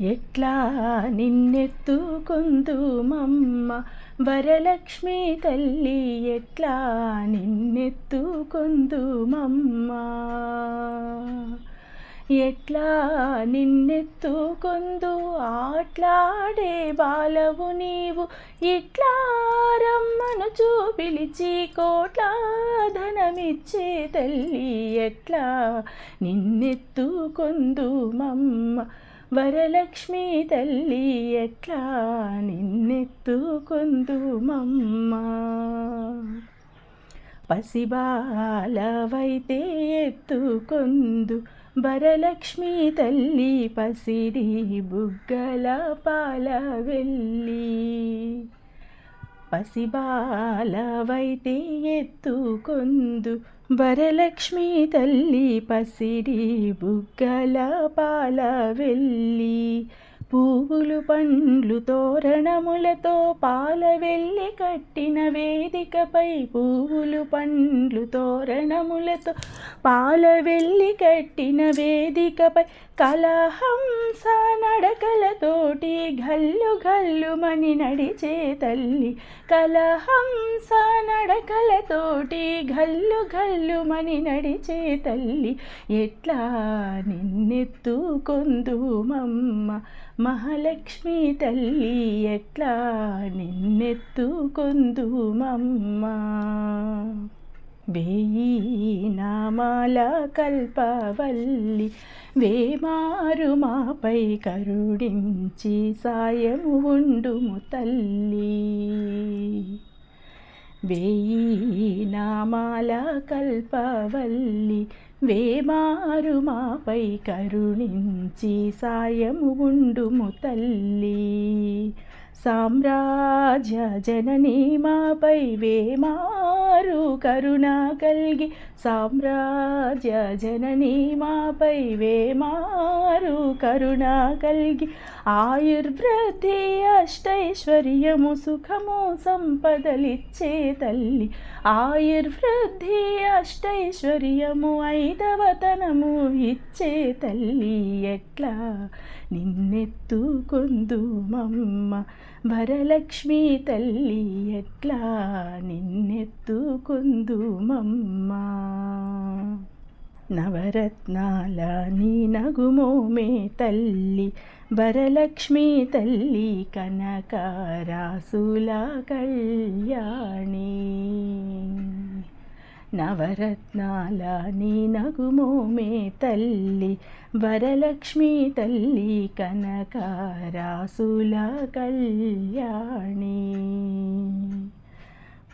ఎట్లా నిన్నెత్తుకుందుమమ్మ? వరలక్ష్మి తల్లి ఎట్లా నిన్నెత్తుకుందుమమ్మ? ఎట్లా నిన్నెత్తుకుందు? ఆట్లాడే బాలవు నీవు. ఇట్లా రమ్మనుచు పిలిచి కోట్ల ధనమిచ్చే తల్లి? ఎట్లా నిన్నెత్తుకుందుమమ్మ? వరలక్ష్మి తల్లి ఎట్లా నిన్నెత్తుకుందుమమ్మ? పసిబాలవైతే ఎత్తుకొందు వరలక్ష్మి తల్లి పసిడి బుగ్గల పాల వెళ్ళి పసిబాలవైతే ఎత్తుకొందు. వరలక్ష్మి తల్లి పసిడి బుగ్గల పాల వెళ్ళి పువ్వులు పండ్లు తోరణములతో పాల వెళ్ళి కట్టిన వేదికపై పువ్వులు పండ్లు తోరణములతో పాల వెళ్ళి కట్టిన వేదికపై కలహంస నడకలతోటి గల్లు గల్లుమని నడిచే తల్లి. కలహంస నడకలతోటి గల్లు గల్లుమని నడిచే తల్లి. ఎట్లా నిన్నెత్తుకొందుమమ్మ మహాలక్ష్మి తల్లి ఎట్లా నిన్నెత్తుకొందుమమ్మ? వేయి నామాల కల్పవల్లి వేమారు మాపై కరుడించి సాయము ఉండుము తల్లి. వేయి నామాల కల్పవల్లి వేమారు మాపై కరుణించి సాయము ఉండుము తల్లి. సామ్రాజ్య జననీ మాపై వేమా వారు కరుణ కలిగి సామ్రాజ్య జననీ మాపై వేమారు కరుణ కలిగి. ఆయుర్వృద్ధి అష్టైశ్వర్యము సుఖము సంపదలిచ్చే తల్లి. ఆయుర్వృద్ధి అష్టైశ్వర్యము ఐదవతనము ఇచ్చే తల్లి. ఎట్లా? నిన్నెత్తుకొందు మమ్మ. వరలక్ష్మి తల్లి ఎట్లా? నిన్నెత్తు మమ్మ నవరత్నాల నీ నగుమోమే తల్లి వరలక్ష్మి తల్లి కనకారాసుల కళ్యాణి. నవరత్నాల నీ నగుమోమే తల్లి వరలక్ష్మి తల్లి కనకారాసుల కళ్యాణి.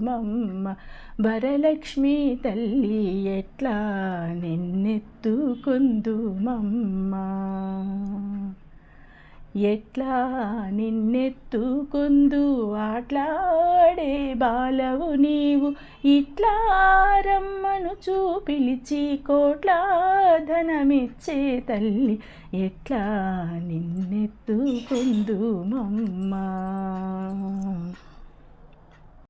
మమ్మ వరలక్ష్మి తల్లి ఎట్లా నిన్నెత్తుకొందు మమ్మ ఎట్లా నిన్నెత్తుకొందు? ఆట్లాడే బాలవు నీవు. ఇట్లా రమ్మను చూపిలిచి కోట్ల ధనమిచ్చే తల్లి. ఎట్లా నిన్నెత్తుకొందు మమ్మ